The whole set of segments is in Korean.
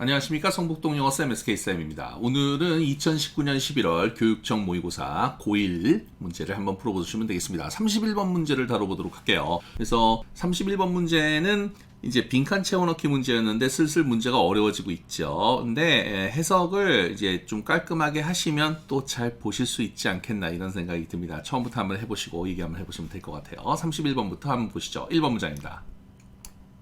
안녕하십니까 성북동 영어 쌤 SK쌤입니다. 오늘은 2019년 11월 교육청 모의고사 고1 문제를 한번 풀어보시면 되겠습니다. 31번 문제를 다뤄보도록 할게요. 그래서 31번 문제는 이제 빈칸 채워넣기 문제였는데 슬슬 문제가 어려워지고 있죠. 근데 해석을 이제 좀 깔끔하게 하시면 또 잘 보실 수 있지 않겠나 이런 생각이 듭니다. 처음부터 한번 해보시고 얘기 한번 해보시면 될 것 같아요. 31번부터 한번 보시죠. 1번 문장입니다.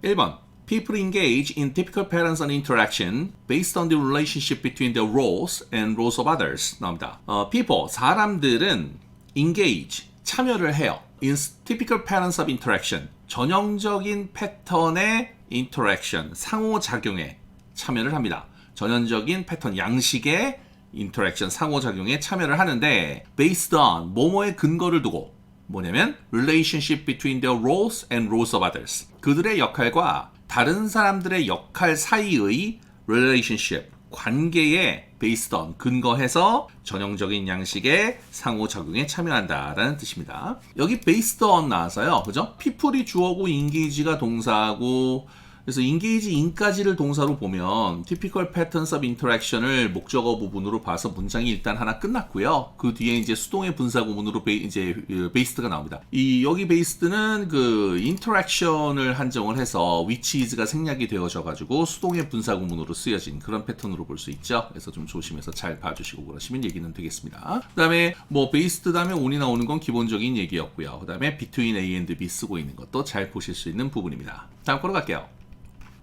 1번. People engage in typical patterns of interaction based on the relationship between their roles and roles of others. 나옵니다. 어, people, 사람들은 engage, 참여를 해요. in typical patterns of interaction. 전형적인 패턴의 interaction, 상호작용에 참여를 합니다. 전형적인 패턴, 양식의 interaction, 상호작용에 참여를 하는데 based on, 뭐뭐의 근거를 두고 뭐냐면 relationship between their roles and roles of others. 그들의 역할과 다른 사람들의 역할 사이의 relationship, 관계에 on, 근거해서 전형적인 양식의 상호작용에 참여한다라는 뜻입니다. 여기 on 나와서요. 그죠? people이 주어고 engage가 동사고 그래서 engage in까지를 동사로 보면 typical patterns of interaction을 목적어 부분으로 봐서 문장이 일단 하나 끝났고요. 그 뒤에 이제 수동의 분사 구문으로 베, 이제 베이스드가 나옵니다. 이 여기 베이스드는 그 interaction을 한정을 해서 which is가 생략이 되어져 가지고 수동의 분사 구문으로 쓰여진 그런 패턴으로 볼 수 있죠. 그래서 좀 조심해서 잘 봐주시고 그러시면 얘기는 되겠습니다. 그다음에 뭐 베이스드 다음에 on이 나오는 건 기본적인 얘기였고요. 그다음에 between A and B 쓰고 있는 것도 잘 보실 수 있는 부분입니다. 다음 거로 갈게요.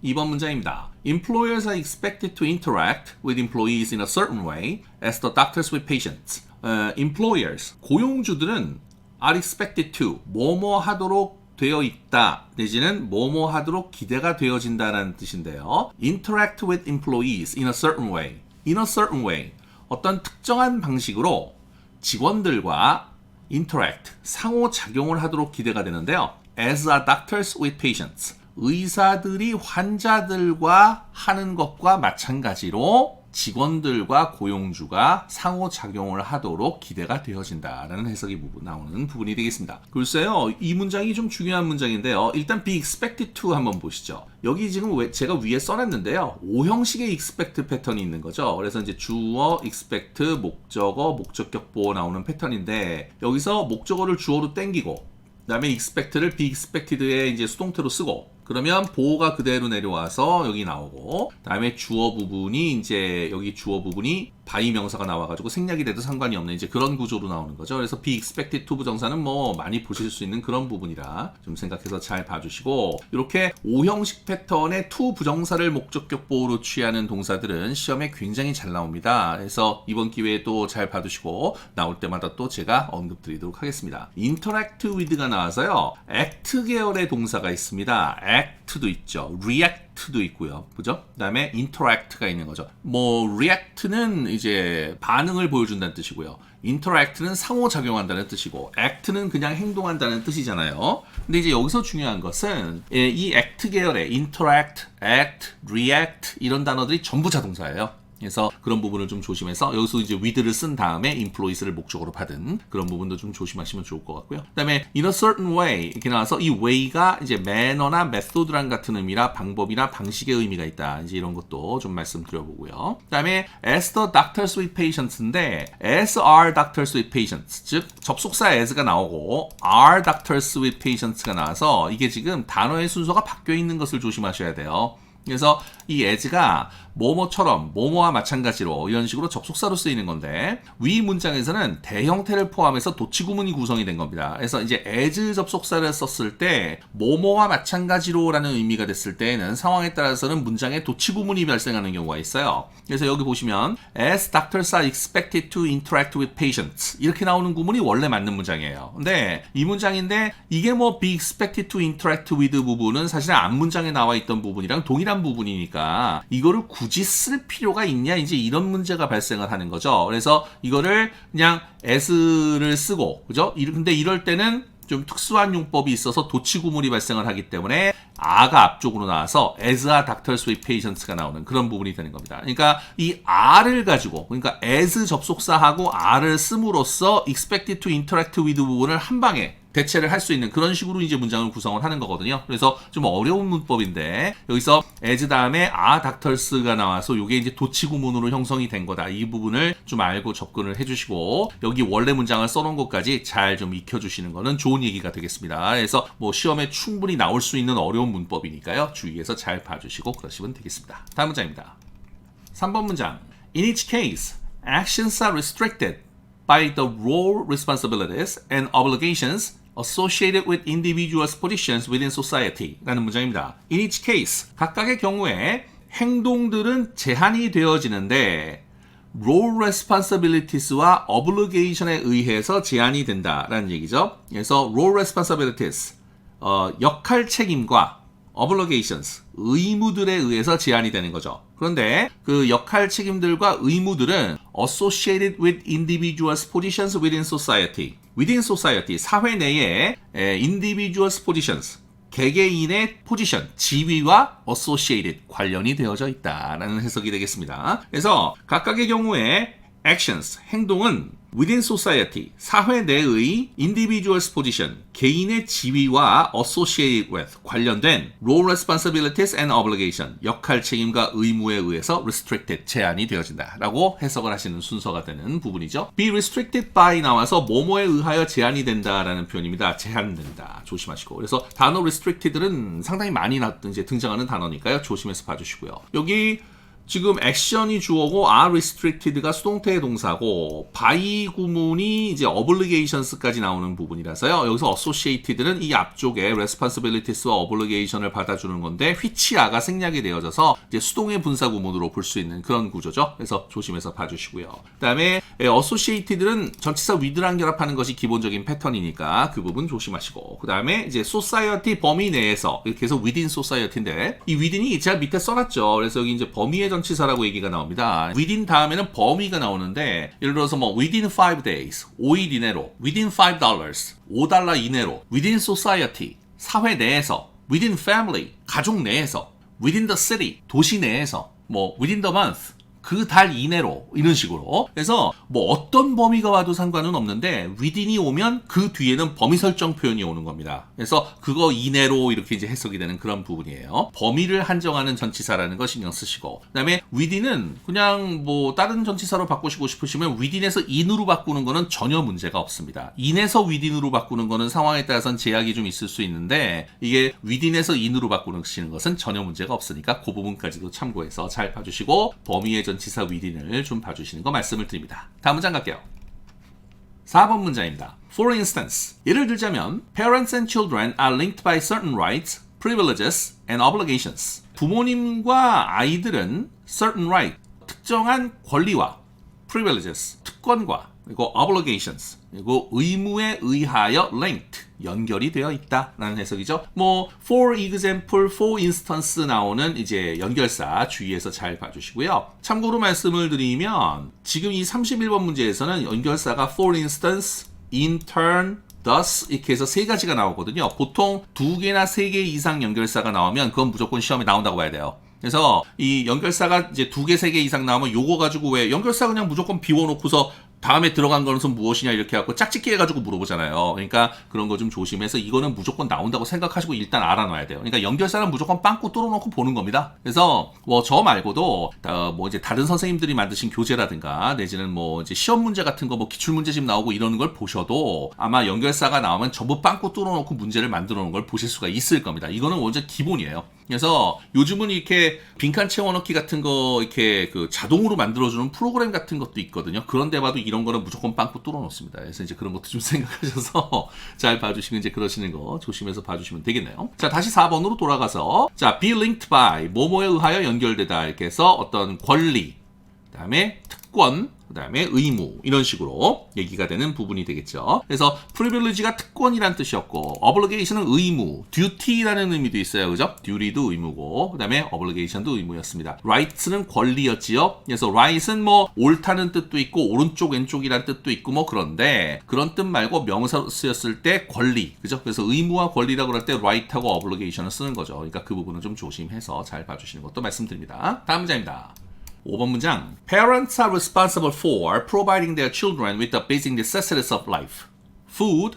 2번 문장입니다. Employers are expected to interact with employees in a certain way as the doctors with patients. 어, employers, 고용주들은 are expected to, 뭐뭐 하도록 되어 있다 내지는 뭐뭐 하도록 기대가 되어진다라는 뜻인데요. interact with employees in a certain way. in a certain way. 어떤 특정한 방식으로 직원들과 interact, 상호작용을 하도록 기대가 되는데요. as are doctors with patients. 의사들이 환자들과 하는 것과 마찬가지로 직원들과 고용주가 상호작용을 하도록 기대가 되어진다라는 해석이 부분, 나오는 부분이 되겠습니다. 글쎄요, 이 문장이 좀 중요한 문장인데요. 일단 be expected to 한번 보시죠. 여기 지금 왜- 제가 위에 써놨는데요. 오형식의 expect 패턴이 있는 거죠. 그래서 이제 주어, expect, 목적어, 목적격 보어 나오는 패턴인데 여기서 목적어를 주어로 땡기고 그 다음에 expect를 be expected의 이제 수동태로 쓰고 그러면 보호가 그대로 내려와서 여기 나오고 그다음에 주어 부분이 이제 여기 주어 부분이 바이 명사가 나와가지고 생략이 돼도 상관이 없는 이제 그런 구조로 나오는 거죠. 그래서 be expected to 부정사는 뭐 많이 보실 수 있는 그런 부분이라 좀 생각해서 잘 봐주시고 이렇게 오형식 패턴의 to 부정사를 목적격 보호로 취하는 동사들은 시험에 굉장히 잘 나옵니다. 그래서 이번 기회에 또 잘 봐두시고 나올 때마다 또 제가 언급드리도록 하겠습니다. interact with가 나와서요. act 계열의 동사가 있습니다. act도 있죠. react도 있고요. 그죠? 그 다음에 interact가 있는 거죠. 뭐 react는 이제 반응을 보여준다는 뜻이고요. interact는 상호작용한다는 뜻이고 act는 그냥 행동한다는 뜻이잖아요. 근데 이제 여기서 중요한 것은 예, 이 act 계열의 interact, act, react 이런 단어들이 전부 자동사예요. 그래서 그런 부분을 좀 조심해서 여기서 이제 with를 쓴 다음에 employees를 목적으로 받은 그런 부분도 좀 조심하시면 좋을 것 같고요. 그다음에 in a certain way 이렇게 나와서 이 way가 이제 manner나 method랑 같은 의미라 방법이나 방식의 의미가 있다. 이제 이런 것도 좀 말씀드려보고요. 그다음에 as the doctors with patients인데 as are doctors with patients 즉 접속사 as가 나오고 are doctors with patients가 나와서 이게 지금 단어의 순서가 바뀌어 있는 것을 조심하셔야 돼요. 그래서 이 as가 뭐뭐처럼 뭐뭐와 마찬가지로 이런 식으로 접속사로 쓰이는 건데 위 문장에서는 대형태를 포함해서 도치구문이 구성이 된 겁니다. 그래서 이제 as 접속사를 썼을 때 뭐뭐와 마찬가지로라는 의미가 됐을 때에는 상황에 따라서는 문장에 도치구문이 발생하는 경우가 있어요. 그래서 여기 보시면 as doctors are expected to interact with patients 이렇게 나오는 구문이 원래 맞는 문장이에요. 근데 이 문장인데 이게 뭐 be expected to interact with 부분은 사실 앞 문장에 나와 있던 부분이랑 동일한 부분이니까 이거를 굳이 쓸 필요가 있냐 이제 이런 문제가 발생을 하는 거죠. 그래서 이거를 그냥 as를 쓰고 그죠? 이- 근데 이럴 때는 좀 특수한 용법이 있어서 도치구문이 발생을 하기 때문에 아가 앞쪽으로 나와서 as a doctors with patients가 나오는 그런 부분이 되는 겁니다. 그러니까 이 are를 가지고 그러니까 as 접속사하고 are를 씀으로써 expected to interact with 부분을 한 방에 대체를 할 수 있는 그런 식으로 이제 문장을 구성을 하는 거거든요. 그래서 좀 어려운 문법인데 여기서 as 다음에 아 닥터스가 나와서 이게 이제 도치 구문으로 형성이 된 거다. 이 부분을 좀 알고 접근을 해주시고 여기 원래 문장을 써놓은 것까지 잘 좀 익혀주시는 거는 좋은 얘기가 되겠습니다. 그래서 뭐 시험에 충분히 나올 수 있는 어려운 문법이니까요. 주의해서 잘 봐주시고 그러시면 되겠습니다. 다음 문장입니다. 3번 문장. In each case, actions are restricted by the role responsibilities and obligations associated with individuals' positions within society 라는 문장입니다. In each case, 각각의 경우에 행동들은 제한이 되어지는데 role responsibilities와 obligation에 의해서 제한이 된다라는 얘기죠. 그래서 role responsibilities, 어, 역할 책임과 obligations, 의무들에 의해서 제한이 되는 거죠. 그런데 그 역할 책임들과 의무들은 associated with individuals' positions within society. Within society, 사회 내에 에, individuals' positions, 개개인의 포지션, 지위와 associated, 관련이 되어져 있다라는 해석이 되겠습니다. 그래서 각각의 경우에 actions, 행동은 within society, 사회 내의 individual's position, 개인의 지위와 associated with, 관련된 role responsibilities and obligation, 역할 책임과 의무에 의해서 restricted, 제한이 되어진다라고 해석을 하시는 순서가 되는 부분이죠. be restricted by 나와서 뭐뭐에 의하여 제한이 된다라는 표현입니다. 제한된다. 조심하시고. 그래서 단어 restricted는 상당히 많이 나, 이제 등장하는 단어니까요. 조심해서 봐주시고요. 여기 지금 액션이 주어고 are restricted가 수동태의 동사고 by 구문이 이제 obligations까지 나오는 부분이라서요. 여기서 associated는 이 앞쪽에 responsibilities와 obligation을 받아주는 건데 are가 생략이 되어져서 이제 수동의 분사 구문으로 볼 수 있는 그런 구조죠. 그래서 조심해서 봐주시고요. 그다음에 associated는 전치사 with랑 결합하는 것이 기본적인 패턴이니까 그 부분 조심하시고 그다음에 이제 society 범위 내에서 해서 within society인데 이 within이 제가 밑에 써놨죠. 그래서 여기 이제 범위의 전치사라고 얘기가 나옵니다. within 다음에는 범위가 나오는데 예를 들어서 뭐 within 5 days, 5일 이내로, within 5 dollars, 5달러 이내로, within society, 사회 내에서, within family, 가족 내에서, within the city, 도시 내에서, 뭐 within the month, 그 달 이내로 이런 식으로 그래서 뭐 어떤 범위가 와도 상관은 없는데 within이 오면 그 뒤에는 범위 설정 표현이 오는 겁니다. 그래서 그거 이내로 이렇게 이제 해석이 되는 그런 부분이에요. 범위를 한정하는 전치사라는 거 신경 쓰시고 그다음에 within은 그냥 뭐 다른 전치사로 바꾸시고 싶으시면 within에서 in으로 바꾸는 거는 전혀 문제가 없습니다. in에서 within으로 바꾸는 거는 상황에 따라서는 제약이 좀 있을 수 있는데 이게 within에서 in으로 바꾸시는 것은 전혀 문제가 없으니까 그 부분까지도 참고해서 잘 봐주시고 범위의 전 치사 within을 좀 봐주시는 거 말씀을 드립니다. 다음 문장 갈게요. 4번 문장입니다. For instance, 예를 들자면 parents and children are linked by certain rights, privileges and obligations. 부모님과 아이들은 certain right, 특정한 권리와 privileges, 특권과 그리고 obligations, 그리고 의무에 의하여 linked, 연결이 되어 있다라는 해석이죠. 뭐 for example, for instance 나오는 이제 연결사 주의해서 잘 봐주시고요. 참고로 말씀을 드리면 지금 이 31번 문제에서는 연결사가 for instance, in turn, thus 이렇게 해서 세 가지가 나오거든요. 보통 두 개나 세 개 이상 연결사가 나오면 그건 무조건 시험에 나온다고 봐야 돼요. 그래서 이 연결사가 이제 두 개, 세 개 이상 나오면 요거 가지고 왜 연결사 그냥 무조건 비워놓고서 다음에 들어간 거는 무엇이냐 이렇게 해갖고 짝짓기 해가지고 물어보잖아요. 그러니까 그런 거 좀 조심해서 이거는 무조건 나온다고 생각하시고 일단 알아놔야 돼요. 그러니까 연결사는 무조건 빵꾸 뚫어놓고 보는 겁니다. 그래서 뭐 저 말고도 어, 뭐 이제 다른 선생님들이 만드신 교재라든가 내지는 뭐 이제 시험 문제 같은 거 뭐 기출 문제집 나오고 이러는 걸 보셔도 아마 연결사가 나오면 전부 빵꾸 뚫어놓고 문제를 만들어 놓은 걸 보실 수가 있을 겁니다. 이거는 완전 기본이에요. 그래서 요즘은 이렇게 빈칸 채워넣기 같은 거 이렇게 그 자동으로 만들어주는 프로그램 같은 것도 있거든요. 그런데 봐도 이런 거는 무조건 빵꾸 뚫어 놓습니다. 그래서 이제 그런 것도 좀 생각하셔서 잘 봐주시면 이제 그러시는 거 조심해서 봐주시면 되겠네요. 자, 다시 4번으로 돌아가서 자, be linked by 뭐뭐에 의하여 연결되다 이렇게 해서 어떤 권리, 그 다음에 특권, 그 다음에 의무 이런 식으로 얘기가 되는 부분이 되겠죠. 그래서 privilege가 특권이란 뜻이었고 obligation은 의무, duty라는 의미도 있어요. 그죠? duty도 의무고 그 다음에 obligation도 의무였습니다. rights는 권리였지요. 그래서 right은 뭐 옳다는 뜻도 있고 오른쪽 왼쪽이란 뜻도 있고 뭐 그런데 그런 뜻 말고 명사로 쓰였을 때 권리 그죠? 그래서 의무와 권리라고 할 때 right하고 obligation을 쓰는 거죠. 그러니까 그 부분은 좀 조심해서 잘 봐주시는 것도 말씀드립니다. 다음 문장입니다. 5번 문장. Parents are responsible for providing their children with the basic necessities of life. Food,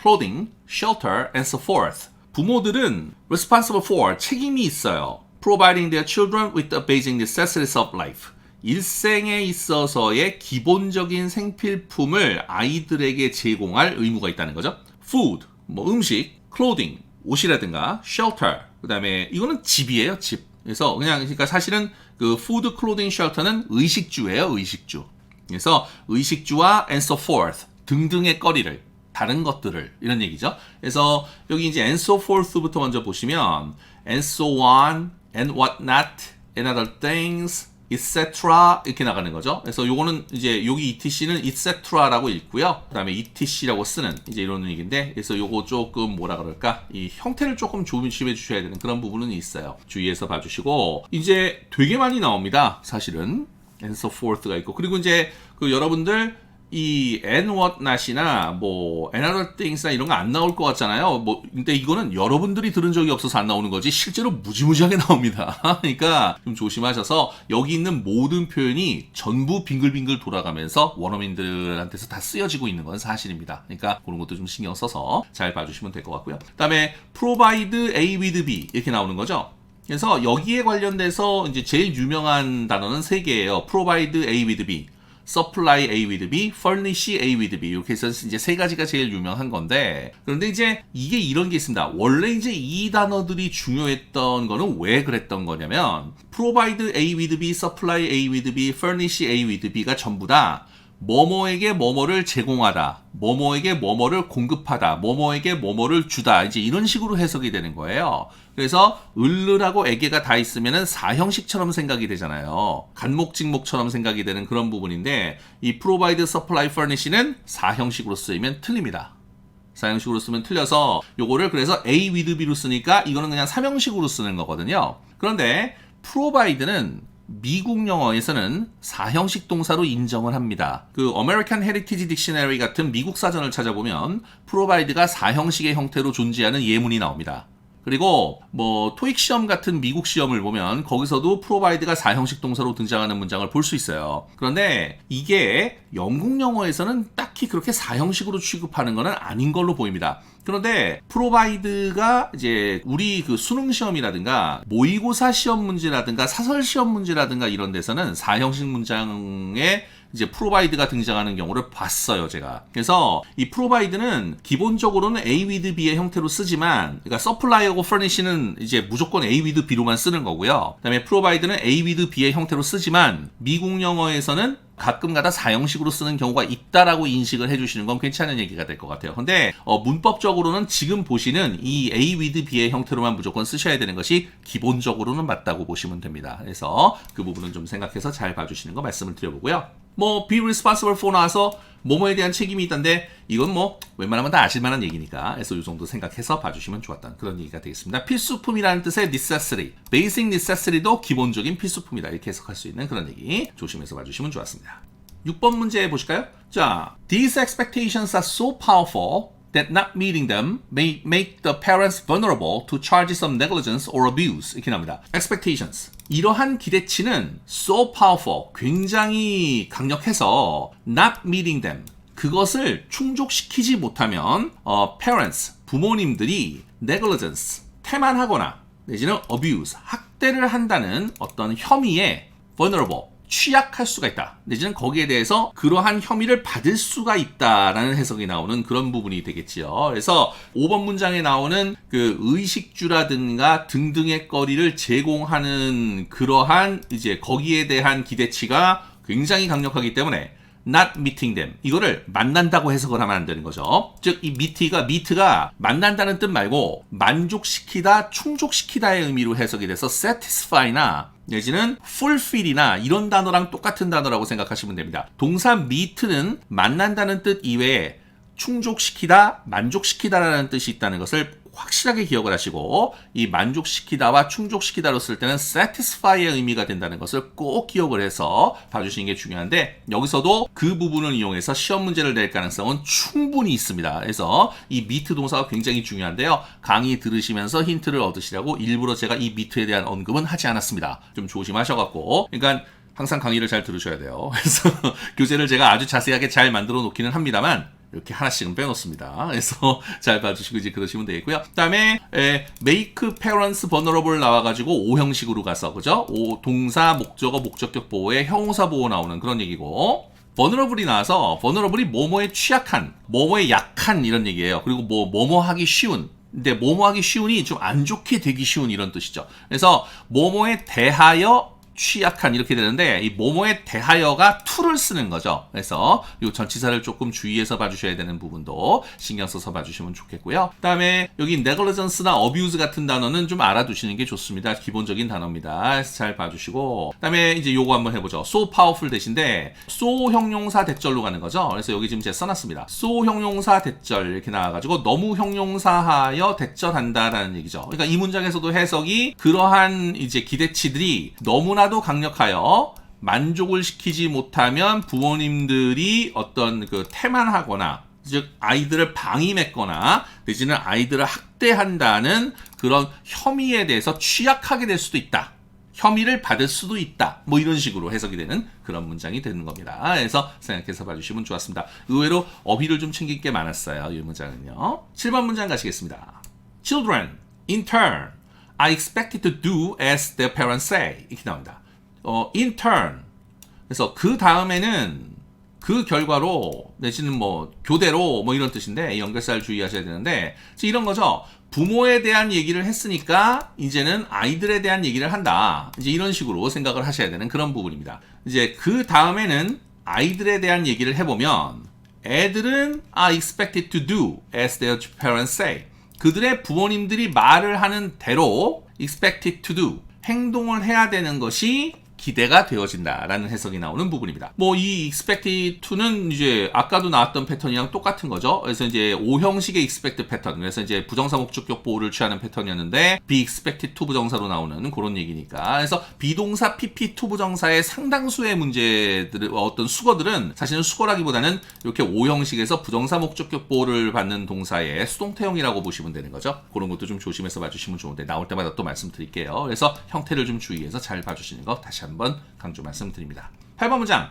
clothing, shelter, and so forth. 부모들은 responsible for 책임이 있어요. providing their children with the basic necessities of life. 일생에 있어서의 기본적인 생필품을 아이들에게 제공할 의무가 있다는 거죠. food, 뭐 음식, clothing, 옷이라든가 shelter, 그다음에 이거는 집이에요, 집. 그래서 그냥 그러니까 사실은 그 food, clothing, shelter는 의식주예요, 의식주. 그래서 의식주와 and so forth 등등의 거리를 다른 것들을 이런 얘기죠. 그래서 여기 이제 and so forth부터 먼저 보시면 and so on and what not and other things etc 이렇게 나가는 거죠. 그래서 요거는 이제 여기 etc는 etc라고 읽고요. 그다음에 etc라고 쓰는 이제 이런 얘기인데 그래서 요거 조금 뭐라 그럴까 이 형태를 조금 조심해 주셔야 되는 그런 부분은 있어요. 주의해서 봐 주시고 이제 되게 많이 나옵니다. 사실은 and so forth가 있고 그리고 이제 그 여러분들 이 and what not이나 뭐 another things나 이런 거 안 나올 것 같잖아요. 뭐 근데 이거는 여러분들이 들은 적이 없어서 안 나오는 거지 실제로 무지무지하게 나옵니다. 그러니까 좀 조심하셔서 여기 있는 모든 표현이 전부 빙글빙글 돌아가면서 원어민들한테서 다 쓰여지고 있는 건 사실입니다. 그러니까 그런 것도 좀 신경 써서 잘 봐주시면 될 것 같고요. 그다음에 provide A with B 이렇게 나오는 거죠. 그래서 여기에 관련돼서 이제 제일 유명한 단어는 세 개예요. provide A with B. supply A with B, furnish A with B 이렇게 해서 이제 세 가지가 제일 유명한 건데 그런데 이제 이게 이런 게 있습니다. 원래 이제 이 단어들이 중요했던 거는 왜 그랬던 거냐면 provide A with B, supply A with B, furnish A with B가 전부 다 뭐뭐에게 뭐뭐를 제공하다, 뭐뭐에게 뭐뭐를 공급하다, 뭐뭐에게 뭐뭐를 주다, 이제 이런 식으로 해석이 되는 거예요. 그래서 을르라고 애게가 다 있으면은 사형식처럼 생각이 되잖아요. 간목직목처럼 생각이 되는 그런 부분인데 이 provide, supply, furnish는 사형식으로 쓰이면 틀립니다. 사형식으로 쓰면 틀려서 요거를 그래서 A with B로 쓰니까 이거는 그냥 삼형식으로 쓰는 거거든요. 그런데 provide는 미국 영어에서는 사형식 동사로 인정을 합니다. 그 American Heritage Dictionary 같은 미국 사전을 찾아보면 provide가 사형식의 형태로 존재하는 예문이 나옵니다. 그리고 뭐 토익 시험 같은 미국 시험을 보면 거기서도 provide가 사형식 동사로 등장하는 문장을 볼 수 있어요. 그런데 이게 영국 영어에서는 딱히 그렇게 사형식으로 취급하는 것은 아닌 걸로 보입니다. 그런데 프로바이드가 이제 우리 그 수능 시험이라든가 모의고사 시험 문제라든가 사설 시험 문제라든가 이런 데서는 사형식 문장에 이제 프로바이드가 등장하는 경우를 봤어요, 제가. 그래서 이 프로바이드는 기본적으로는 A with B의 형태로 쓰지만, 그러니까 서플라이하고 furnish는 이제 무조건 A with B로만 쓰는 거고요. 그다음에 프로바이드는 A with B의 형태로 쓰지만 미국 영어에서는 가끔가다 사형식으로 쓰는 경우가 있다라고 인식을 해주시는 건 괜찮은 얘기가 될 것 같아요. 근데 어, 문법적으로는 지금 보시는 이 A with B의 형태로만 무조건 쓰셔야 되는 것이 기본적으로는 맞다고 보시면 됩니다. 그래서 그 부분은 좀 생각해서 잘 봐주시는 거 말씀을 드려보고요. 뭐 be responsible for 나와서 뭐뭐에 대한 책임이 있던데 이건 뭐 웬만하면 다 아실 만한 얘기니까 그래서 이 정도 생각해서 봐주시면 좋았던 그런 얘기가 되겠습니다. 필수품이라는 뜻의 necessary, basic necessity도 기본적인 필수품이다 이렇게 해석할 수 있는 그런 얘기 조심해서 봐주시면 좋았습니다. 6번 문제 보실까요? 자, these expectations are so powerful that not meeting them may make the parents vulnerable to charges of negligence or abuse. 이렇게 나옵니다. expectations. 이러한 기대치는 so powerful, 굉장히 강력해서 not meeting them. 그것을 충족시키지 못하면 어, parents, 부모님들이 negligence, 태만하거나 내지는 abuse, 학대를 한다는 어떤 혐의에 vulnerable, 취약할 수가 있다. 내지는 거기에 대해서 그러한 혐의를 받을 수가 있다라는 해석이 나오는 그런 부분이 되겠지요. 그래서 5번 문장에 나오는 그 의식주라든가 등등의 거리를 제공하는 그러한 이제 거기에 대한 기대치가 굉장히 강력하기 때문에 not meeting them 이거를 만난다고 해석을 하면 안 되는 거죠. 즉 이 meet가 meet가 만난다는 뜻 말고 만족시키다, 충족시키다의 의미로 해석이 돼서 satisfy나 내지는 fulfill이나 이런 단어랑 똑같은 단어라고 생각하시면 됩니다. 동사 meet는 만난다는 뜻 이외에 충족시키다, 만족시키다라는 뜻이 있다는 것을 확실하게 기억을 하시고 이 만족시키다와 충족시키다로 쓸 때는 satisfy의 의미가 된다는 것을 꼭 기억을 해서 봐주시는 게 중요한데 여기서도 그 부분을 이용해서 시험 문제를 낼 가능성은 충분히 있습니다. 그래서 이 meet 동사가 굉장히 중요한데요. 강의 들으시면서 힌트를 얻으시라고 일부러 제가 이 meet에 대한 언급은 하지 않았습니다. 좀 조심하셔갖고 그러니까 항상 강의를 잘 들으셔야 돼요. 그래서 교재를 제가 아주 자세하게 잘 만들어 놓기는 합니다만 이렇게 하나씩은 빼놓습니다. 그래서 잘 봐주시고 이제 그러시면 되겠고요. 그다음에 에, make parents vulnerable 나와가지고 O 형식으로 가서 그죠? 오, 동사, 목적어, 목적격 보호에 형용사 보호 나오는 그런 얘기고. vulnerable이 나와서 vulnerable이 뭐뭐에 취약한, 뭐뭐에 약한 이런 얘기예요. 그리고 뭐 뭐뭐 하기 쉬운. 근데 뭐뭐 하기 쉬운이 좀 안 좋게 되기 쉬운 이런 뜻이죠. 그래서 뭐뭐에 대하여 취약한 이렇게 되는데 이 뭐뭐에 대하여가 to를 쓰는 거죠. 그래서 이 전치사를 조금 주의해서 봐주셔야 되는 부분도 신경 써서 봐주시면 좋겠고요. 그다음에 여기 negligence나 abuse 같은 단어는 좀 알아두시는 게 좋습니다. 기본적인 단어입니다. 잘 봐주시고 그다음에 이제 요거 한번 해보죠. so powerful 대신데 so 형용사 대절로 가는 거죠. 그래서 여기 지금 제가 써놨습니다. so 형용사 대절 이렇게 나와가지고 너무 형용사하여 대절한다라는 얘기죠. 그러니까 이 문장에서도 해석이 그러한 이제 기대치들이 너무나 도 강력하여 만족을 시키지 못하면 부모님들이 어떤 그 태만하거나 즉 아이들을 방임했거나 내지는 아이들을 학대한다는 그런 혐의에 대해서 취약하게 될 수도 있다. 혐의를 받을 수도 있다. 뭐 이런 식으로 해석이 되는 그런 문장이 되는 겁니다. 그래서 생각해서 봐주시면 좋았습니다. 의외로 어휘를 좀 챙길 게 많았어요. 이 문장은요. 7번 문장 가시겠습니다. Children, in turn, are expected to do as their parents say. 이렇게 나옵니다. 어, in turn. 그래서 그 다음에는 그 결과로 내지는 뭐 교대로 뭐 이런 뜻인데 연결사를 주의하셔야 되는데 이런 거죠. 부모에 대한 얘기를 했으니까 이제는 아이들에 대한 얘기를 한다. 이제 이런 식으로 생각을 하셔야 되는 그런 부분입니다. 이제 그 다음에는 아이들에 대한 얘기를 해보면 애들은 are expected to do as their parents say. 그들의 부모님들이 말을 하는 대로 expected to do 행동을 해야 되는 것이 기대가 되어진다라는 해석이 나오는 부분입니다. 뭐 이 expected to는 이제 아까도 나왔던 패턴이랑 똑같은 거죠. 그래서 이제 O 형식의 expect 패턴. 그래서 이제 부정사 목적격 보호를 취하는 패턴이었는데 be expected to 부정사로 나오는 그런 얘기니까. 그래서 비동사 PP to 부정사의 상당수의 문제들 어떤 수거들은 사실은 수거라기보다는 이렇게 O 형식에서 부정사 목적격 보호를 받는 동사의 수동태형이라고 보시면 되는 거죠. 그런 것도 좀 조심해서 봐주시면 좋은데 나올 때마다 또 말씀드릴게요. 그래서 형태를 좀 주의해서 잘 봐주시는 거 다시 한번 강조 말씀드립니다. 8번 문장.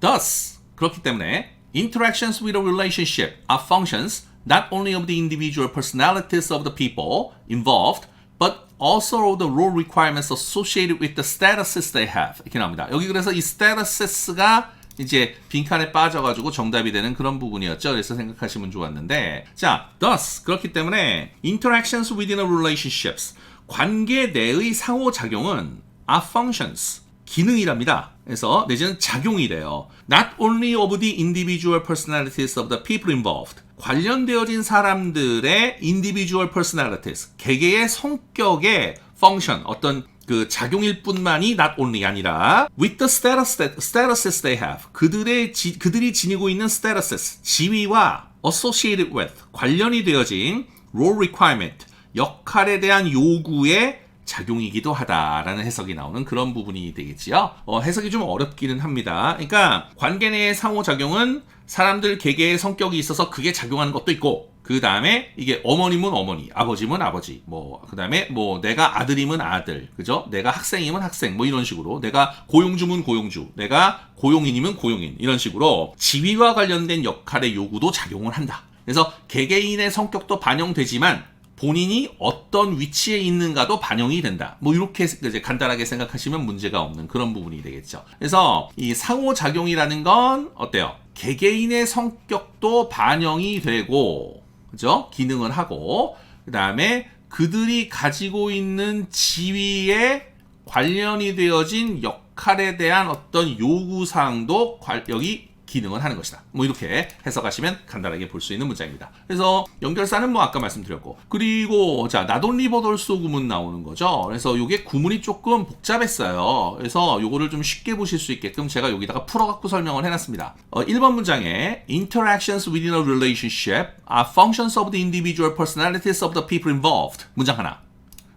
Thus, 그렇기 때문에 interactions with a relationship are functions not only of the individual personalities of the people involved, but also the role requirements associated with the statuses they have. 이렇게 나옵니다. 여기 그래서 이 statuses가 이제 빈칸에 빠져가지고 정답이 되는 그런 부분이었죠. 그래서 생각하시면 좋았는데, 자, thus 그렇기 때문에 interactions within a relationships 관계 내의 상호 작용은 are functions 기능이랍니다. 그래서 내지는 작용이래요. Not only of the individual personalities of the people involved. 관련되어진 사람들의 individual personalities, 개개의 성격의 function, 어떤 그 작용일 뿐만이 not only 아니라 with the status, statuses they have. 그들의 지, 그들이 지니고 있는 statuses, 지위와 associated with, 관련이 되어진 role requirement, 역할에 대한 요구에 작용이기도 하다라는 해석이 나오는 그런 부분이 되겠지요. 어, 해석이 좀 어렵기는 합니다. 그러니까 관계 내의 상호작용은 사람들 개개의 성격이 있어서 그게 작용하는 것도 있고 그 다음에 이게 어머님은 어머니, 아버지면 아버지, 뭐, 그 다음에 뭐, 내가 아들이면 아들, 그죠? 내가 학생이면 학생, 뭐 이런 식으로, 내가 고용주면 고용주, 내가 고용인이면 고용인, 이런 식으로 지위와 관련된 역할의 요구도 작용을 한다. 그래서 개개인의 성격도 반영되지만 본인이 어떤 위치에 있는가도 반영이 된다. 뭐 이렇게 이제 간단하게 생각하시면 문제가 없는 그런 부분이 되겠죠. 그래서 이 상호작용이라는 건 어때요? 개개인의 성격도 반영이 되고, 그죠? 기능을 하고, 그 다음에 그들이 가지고 있는 지위에 관련이 되어진 역할에 대한 어떤 요구사항도 여기 기능을 하는 것이다. 뭐 이렇게 해석하시면 간단하게 볼 수 있는 문장입니다. 그래서 연결사는 뭐 아까 말씀드렸고 그리고 자 나돈 리 버돌소 구문 나오는 거죠. 그래서 이게 구문이 조금 복잡했어요. 그래서 요거를 좀 쉽게 보실 수 있게끔 제가 여기다가 풀어갖고 설명을 해놨습니다. 어, 1번 문장에 interactions within a relationship are functions of the individual personalities of the people involved 문장 하나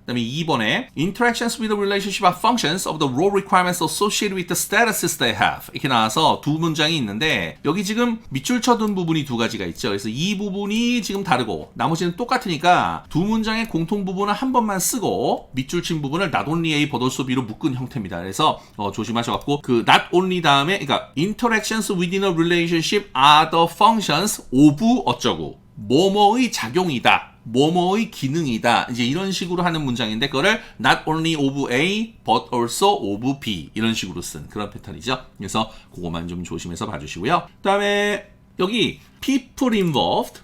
그다음에 2번에 interactions with the relationship of functions of the role requirements associated with the statuses they have 이렇게 나와서 두 문장이 있는데 여기 지금 밑줄 쳐둔 부분이 두 가지가 있죠. 그래서 이 부분이 지금 다르고 나머지는 똑같으니까 두 문장의 공통 부분을 한 번만 쓰고 밑줄 친 부분을 not only A but also B로 묶은 형태입니다. 그래서 어, 조심하셔갖고 그 not only 다음에 그러니까 interactions within a relationship are the functions of 어쩌고 뭐뭐의 작용이다. 뭐뭐의 기능이다. 이제 이런 식으로 하는 문장인데 그거를 not only of A but also of B 이런 식으로 쓴 그런 패턴이죠. 그래서 그거만 좀 조심해서 봐주시고요. 그다음에 여기 people involved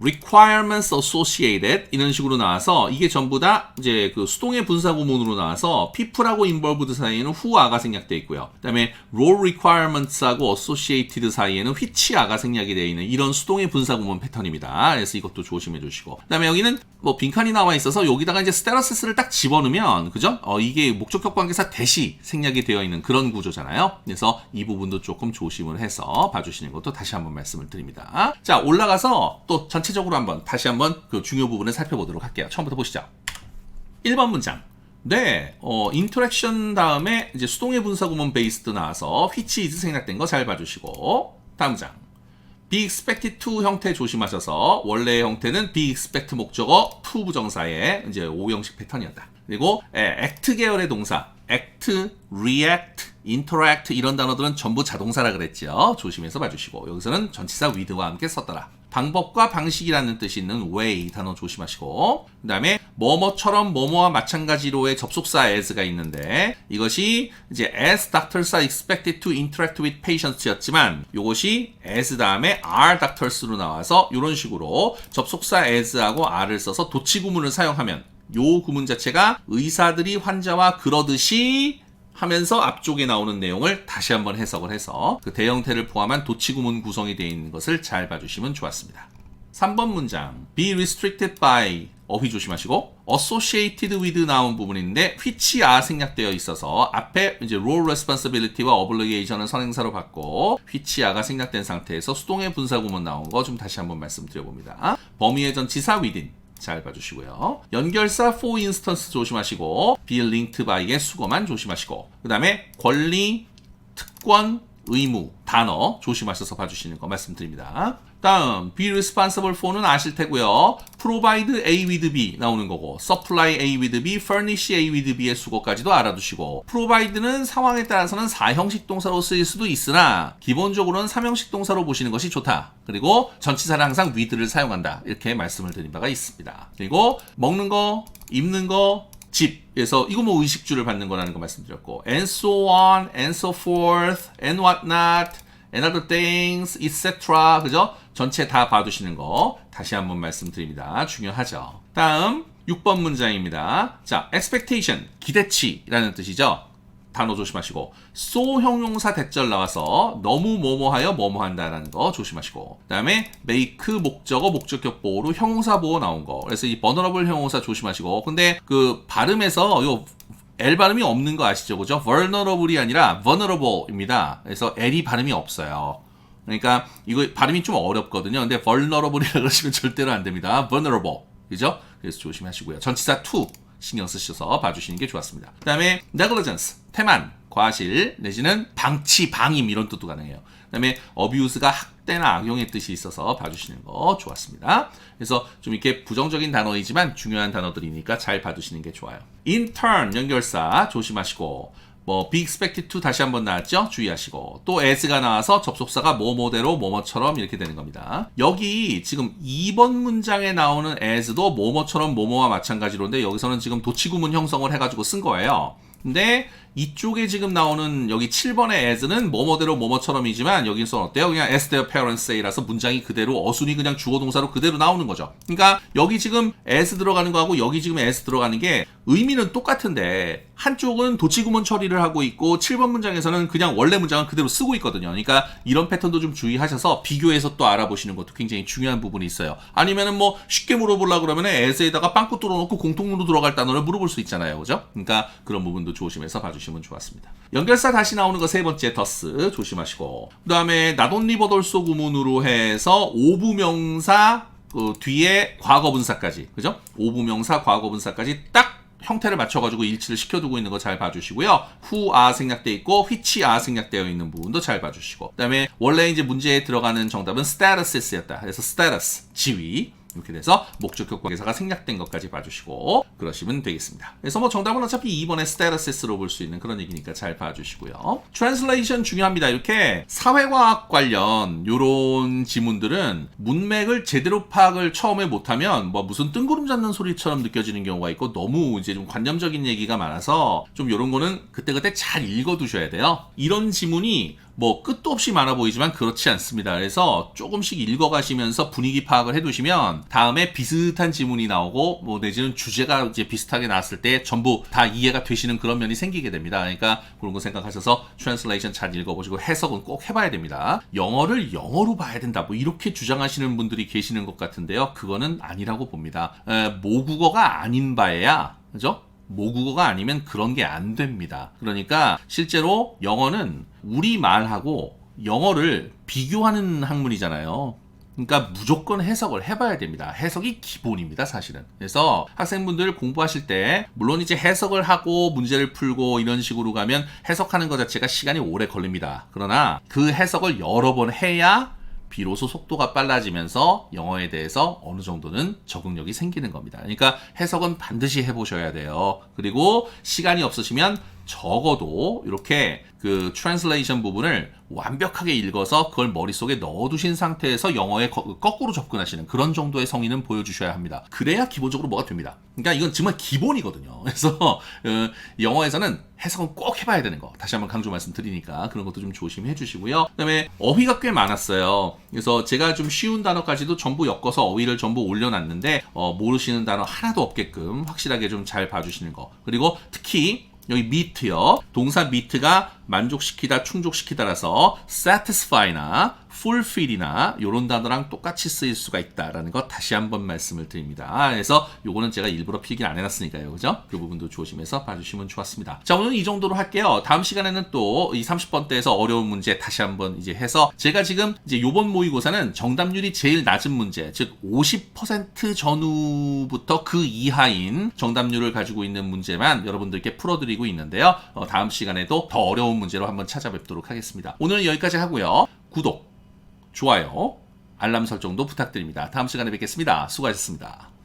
requirements associated 이런 식으로 나와서 이게 전부 다 이제 그 수동의 분사 구문으로 나와서 people하고 involved 사이에는 who아가 생략되어 있고요. 그다음에 role requirements하고 associated 사이에는 which아가 생략이 되어 있는 이런 수동의 분사 구문 패턴입니다. 그래서 이것도 조심해 주시고. 그다음에 여기는 뭐 빈칸이 나와 있어서 여기다가 이제 스테라시스를 딱 집어넣으면 그죠? 어, 이게 목적격 관계사 대시 생략이 되어 있는 그런 구조잖아요. 그래서 이 부분도 조금 조심을 해서 봐주시는 것도 다시 한번 말씀을 드립니다. 자 올라가서 또 전체 적으로 한번 다시 한번 그 중요 부분을 살펴보도록 할게요. 처음부터 보시죠. 1번 문장. 네, 어, 인터랙션 다음에 이제 수동의 분사 구문 베이스드 나와서 which is 생략된 거 잘 봐주시고 다음 문장. be expected to 형태 조심하셔서 원래의 형태는 be expect 목적어 to 부정사의 이제 오형식 패턴이었다. 그리고 에, act 계열의 동사 act, react, interact 이런 단어들은 전부 자동사라 그랬죠. 조심해서 봐주시고 여기서는 전치사 with와 함께 썼더라. 방법과 방식이라는 뜻이 있는 way 단어 조심하시고 그 다음에 뭐뭐처럼 뭐뭐와 마찬가지로의 접속사 as가 있는데 이것이 이제 as doctors are expected to interact with patients였지만 이것이 as 다음에 are doctors로 나와서 이런 식으로 접속사 as하고 are를 써서 도치 구문을 사용하면 요 구문 자체가 의사들이 환자와 그러듯이 하면서 앞쪽에 나오는 내용을 다시 한번 해석을 해서 그 대형태를 포함한 도치구문 구성이 되어 있는 것을 잘 봐주시면 좋았습니다. 3번 문장 be restricted by 어휘 조심하시고 associated with 나온 부분인데 which are 생략되어 있어서 앞에 이제 role responsibility와 obligation을 선행사로 받고 which are가 생략된 상태에서 수동의 분사 구문 나온 거 좀 다시 한번 말씀드려 봅니다. 범위의 전치사 within 잘 봐주시고요. 연결사 for instance 조심하시고 be linked by의 수거만 조심하시고 그 다음에 권리, 특권, 의무, 단어 조심하셔서 봐주시는 거 말씀드립니다. 다음 be responsible for는 아실 테고요. provide A with B 나오는 거고 supply A with B, furnish A with B의 수거까지도 알아두시고 provide는 상황에 따라서는 4형식 동사로 쓰일 수도 있으나 기본적으로는 3형식 동사로 보시는 것이 좋다. 그리고 전치사는 항상 with를 사용한다. 이렇게 말씀을 드린 바가 있습니다. 그리고 먹는 거, 입는 거, 집에서 이거 뭐 의식주를 받는 거라는 거 말씀드렸고 and so on and so forth and what not and other things etc 그죠? 전체 다 봐두시는 거 다시 한번 말씀드립니다. 중요하죠. 다음 6번 문장입니다. 자, expectation 기대치라는 뜻이죠. 단어 조심하시고 so 형용사 대절 나와서 너무 뭐뭐하여 뭐뭐한다라는 거 조심하시고 그다음에 make 목적어 목적격 보호로 형용사 보호 나온 거. 그래서 이 vulnerable 형용사 조심하시고 근데 그 발음에서 요 L 발음이 없는 거 아시죠? 그죠? vulnerable이 아니라 vulnerable입니다. 그래서 L이 발음이 없어요. 그러니까 이거 발음이 좀 어렵거든요. 근데 vulnerable이라 그러시면 절대로 안 됩니다. vulnerable. 그죠? 그래서 조심하시고요. 전치사 to 신경 쓰셔서 봐주시는 게 좋았습니다. 그 다음에 negligence, 태만, 과실 내지는 방치, 방임 이런 뜻도 가능해요. 그 다음에 abuse가 학대나 악용의 뜻이 있어서 봐주시는 거 좋았습니다. 그래서 좀 이렇게 부정적인 단어이지만 중요한 단어들이니까 잘 봐두시는 게 좋아요. intern 연결사 조심하시고 뭐 be expected 다시 한번 나왔죠? 주의하시고 또 as가 나와서 접속사가 뭐뭐대로 뭐뭐처럼 이렇게 되는 겁니다. 여기 지금 2번 문장에 나오는 as도 뭐뭐처럼 뭐뭐와 마찬가지로인데 여기서는 지금 도치구문 형성을 해가지고 쓴 거예요. 근데 이쪽에 지금 나오는 여기 7번의 as는 뭐뭐대로 뭐뭐처럼이지만 여기서 어때요? 그냥 as their parents say라서 문장이 그대로 어순이 그냥 주어 동사로 그대로 나오는 거죠. 그러니까 여기 지금 as 들어가는 거하고 여기 지금 as 들어가는 게 의미는 똑같은데 한쪽은 도치구문 처리를 하고 있고 7번 문장에서는 그냥 원래 문장은 그대로 쓰고 있거든요. 그러니까 이런 패턴도 좀 주의하셔서 비교해서 또 알아보시는 것도 굉장히 중요한 부분이 있어요. 아니면은 뭐 쉽게 물어보려 그러면 as에다가 빵꾸 뚫어놓고 공통으로 들어갈 단어를 물어볼 수 있잖아요. 그죠? 그러니까 그런 부분도 조심해서 봐주시면 좋았습니다. 연결사 다시 나오는 거 세 번째 더스 조심하시고 그 다음에 나돈리버돌소 구문으로 해서 오부명사 그 뒤에 과거분사까지 그죠? 오부명사 과거분사까지 딱 형태를 맞춰가지고 일치를 시켜두고 있는 거 잘 봐주시고요. 후아 생략돼 있고 which아 생략되어 있는 부분도 잘 봐주시고 그다음에 원래 이제 문제에 들어가는 정답은 status였다. 그래서 status 지위 이렇게 돼서 목적격 관계사가 생략된 것까지 봐주시고 그러시면 되겠습니다. 그래서 뭐 정답은 어차피 2번의 status로 볼 수 있는 그런 얘기니까 잘 봐주시고요. translation 중요합니다. 이렇게 사회과학 관련 요런 지문들은 문맥을 제대로 파악을 처음에 못하면 뭐 무슨 뜬구름 잡는 소리처럼 느껴지는 경우가 있고 너무 이제 좀 관념적인 얘기가 많아서 좀 요런 거는 그때그때 잘 읽어두셔야 돼요. 이런 지문이 뭐 끝도 없이 많아 보이지만 그렇지 않습니다. 그래서 조금씩 읽어가시면서 분위기 파악을 해두시면 다음에 비슷한 지문이 나오고 뭐 내지는 주제가 이제 비슷하게 나왔을 때 전부 다 이해가 되시는 그런 면이 생기게 됩니다. 그러니까 그런 거 생각하셔서 트랜슬레이션 잘 읽어보시고 해석은 꼭 해봐야 됩니다. 영어를 영어로 봐야 된다. 뭐 이렇게 주장하시는 분들이 계시는 것 같은데요. 그거는 아니라고 봅니다. 에, 모국어가 아닌 바에야 그죠? 모국어가 아니면 그런 게 안 됩니다. 그러니까 실제로 영어는 우리 말하고 영어를 비교하는 학문이잖아요. 그러니까 무조건 해석을 해봐야 됩니다. 해석이 기본입니다, 사실은. 그래서 학생분들 공부하실 때, 물론 이제 해석을 하고 문제를 풀고 이런 식으로 가면 해석하는 것 자체가 시간이 오래 걸립니다. 그러나 그 해석을 여러 번 해야 비로소 속도가 빨라지면서 영어에 대해서 어느 정도는 적응력이 생기는 겁니다. 그러니까 해석은 반드시 해보셔야 돼요. 그리고 시간이 없으시면 적어도 이렇게 그 트랜슬레이션 부분을 완벽하게 읽어서 그걸 머릿속에 넣어두신 상태에서 영어에 거- 거꾸로 접근하시는 그런 정도의 성의는 보여주셔야 합니다. 그래야 기본적으로 뭐가 됩니다. 그러니까 이건 정말 기본이거든요. 그래서 어, 영어에서는 해석은 꼭 해봐야 되는 거 다시 한번 강조 말씀드리니까 그런 것도 좀 조심해 주시고요. 그다음에 어휘가 꽤 많았어요. 그래서 제가 좀 쉬운 단어까지도 전부 엮어서 어휘를 전부 올려놨는데 어, 모르시는 단어 하나도 없게끔 확실하게 좀 잘 봐주시는 거. 그리고 특히 여기 meet요. 동사 meet가 만족시키다, 충족시키다라서 satisfy나 fulfill이나 이런 단어랑 똑같이 쓰일 수가 있다라는 거 다시 한번 말씀을 드립니다. 그래서 요거는 제가 일부러 필기 안 해놨으니까요. 그죠? 그 부분도 조심해서 봐주시면 좋았습니다. 자, 오늘은 이 정도로 할게요. 다음 시간에는 또 이 30번대에서 어려운 문제 다시 한번 이제 해서 제가 지금 이제 요번 모의고사는 정답률이 제일 낮은 문제, 즉 50% 전후부터 그 이하인 정답률을 가지고 있는 문제만 여러분들께 풀어드리고 있는데요. 어, 다음 시간에도 더 어려운 문제로 한번 찾아뵙도록 하겠습니다. 오늘은 여기까지 하고요. 구독, 좋아요, 알람 설정도 부탁드립니다. 다음 시간에 뵙겠습니다. 수고하셨습니다.